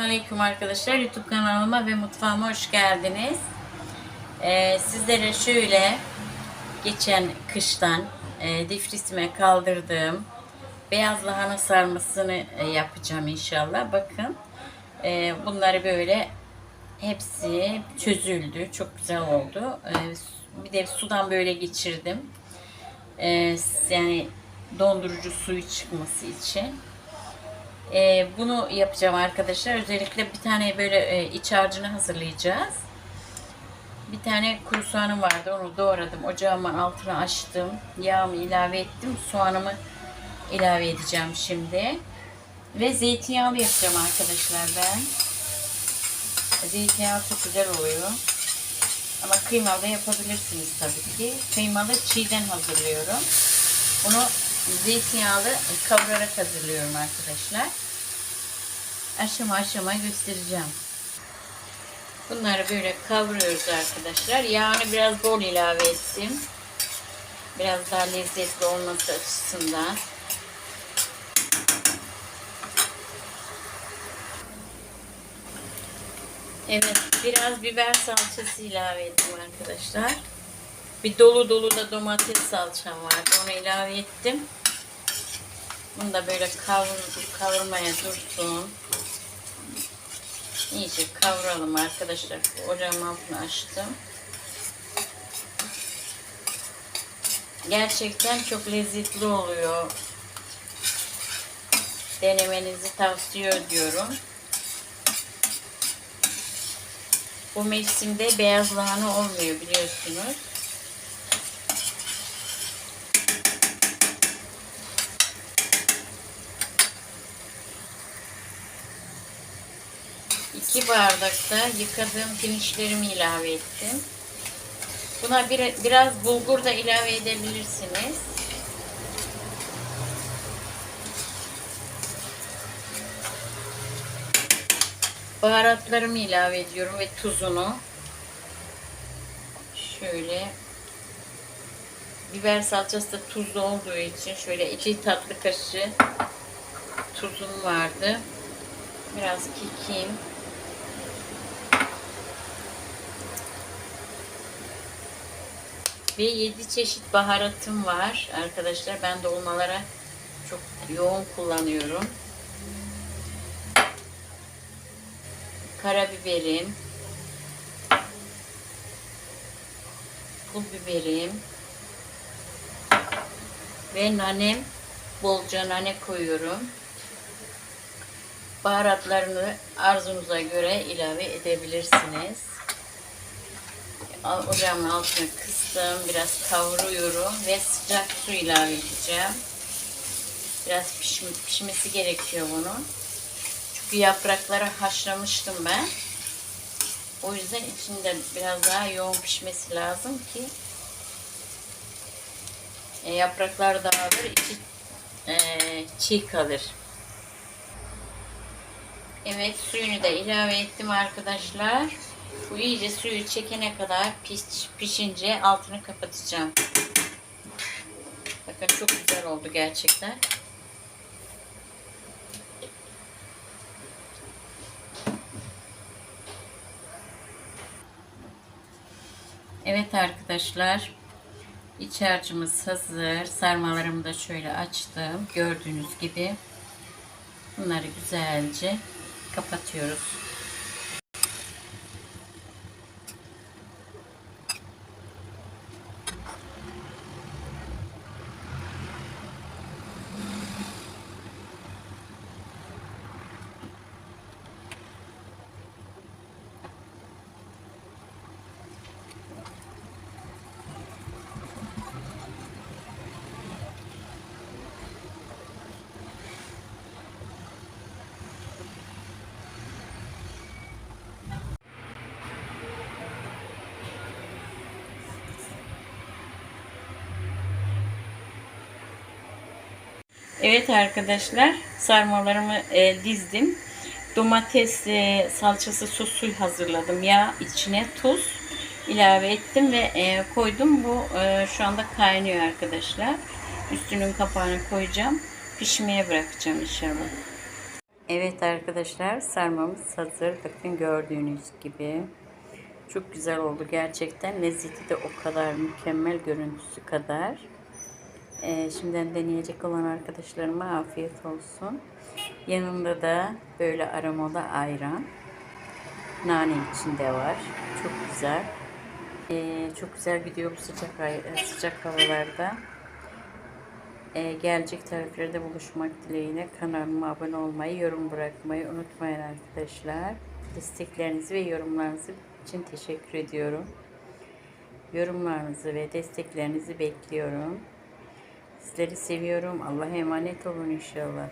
Selamünaleyküm arkadaşlar. YouTube kanalıma ve mutfağıma hoş geldiniz. Ee, sizlere şöyle geçen kıştan e, difrisime kaldırdığım beyaz lahana sarmasını e, yapacağım inşallah. Bakın e, bunları böyle hepsi çözüldü. Çok güzel oldu. E, bir de sudan böyle geçirdim. E, yani dondurucu suyu çıkması için. Ee, bunu yapacağım arkadaşlar. Özellikle bir tane böyle e, iç harcını hazırlayacağız. Bir tane kuru soğanım vardı. Onu doğradım. Ocağımın altına açtım. Yağımı ilave ettim. Soğanımı ilave edeceğim şimdi. Ve zeytinyağlı yapacağım arkadaşlar ben. Zeytinyağı çok güzel oluyor. Ama kıymalı yapabilirsiniz tabii ki. Kıymalı çiğden hazırlıyorum. Bunu zeytinyağlı kavurarak hazırlıyorum arkadaşlar. Aşama aşama göstereceğim. Bunları böyle kavuruyoruz arkadaşlar. Yağını biraz bol ilave ettim. Biraz daha lezzetli olması açısından. Evet, biraz biber salçası ilave ettim arkadaşlar. Bir dolu dolu da domates salçam vardı. Onu ilave ettim. Bunu da böyle kavur, kavurmaya dursun. İyice kavuralım arkadaşlar. Ocağın altını açtım. Gerçekten çok lezzetli oluyor. Denemenizi tavsiye ediyorum. Bu mevsimde beyaz lahana olmuyor biliyorsunuz. İki bardakta yıkadığım pirinçlerimi ilave ettim. Buna bir, biraz bulgur da ilave edebilirsiniz. Baharatlarımı ilave ediyorum ve tuzunu. Şöyle biber salçası da tuzlu olduğu için şöyle iki tatlı kaşığı tuzum vardı. Biraz kekiyim. Ve 7 çeşit baharatım var arkadaşlar. Ben dolmalara çok yoğun kullanıyorum. Karabiberim. Pul biberim. Ve nanem. Bolca nane koyuyorum. Baharatlarını arzunuza göre ilave edebilirsiniz. Ocağımın altını kıstım. Biraz kavuruyorum ve sıcak su ilave edeceğim. Biraz pişm pişmesi gerekiyor bunun. Çünkü yaprakları haşlamıştım ben. O yüzden içinde biraz daha yoğun pişmesi lazım ki e, yapraklar dağılır, içi e, çiğ kalır. Evet suyunu da ilave ettim arkadaşlar. Bu iyice suyu çekene kadar piş, pişince altını kapatacağım. Bakın çok güzel oldu gerçekten. Evet arkadaşlar. İç harcımız hazır. Sarmalarımı da şöyle açtım. Gördüğünüz gibi. Bunları güzelce kapatıyoruz. Evet arkadaşlar sarmalarımı e, dizdim. Domates e, salçası sosu hazırladım. Yağ içine tuz ilave ettim ve e, koydum. Bu e, şu anda kaynıyor arkadaşlar. Üstünün kapağını koyacağım. Pişmeye bırakacağım inşallah. Evet arkadaşlar sarmamız hazır. Bakın gördüğünüz gibi. Çok güzel oldu gerçekten. Lezzeti de o kadar mükemmel görüntüsü kadar. Ee, şimdiden deneyecek olan arkadaşlarıma afiyet olsun. Yanında da böyle aromalı ayran. Nane içinde var. Çok güzel. Ee, çok güzel gidiyor bu sıcak ay- sıcak havalarda. Ee, gelecek tariflerde buluşmak dileğiyle kanalıma abone olmayı, yorum bırakmayı unutmayın arkadaşlar. Desteklerinizi ve yorumlarınız için teşekkür ediyorum. Yorumlarınızı ve desteklerinizi bekliyorum. Sizleri seviyorum. Allah'a emanet olun inşallah.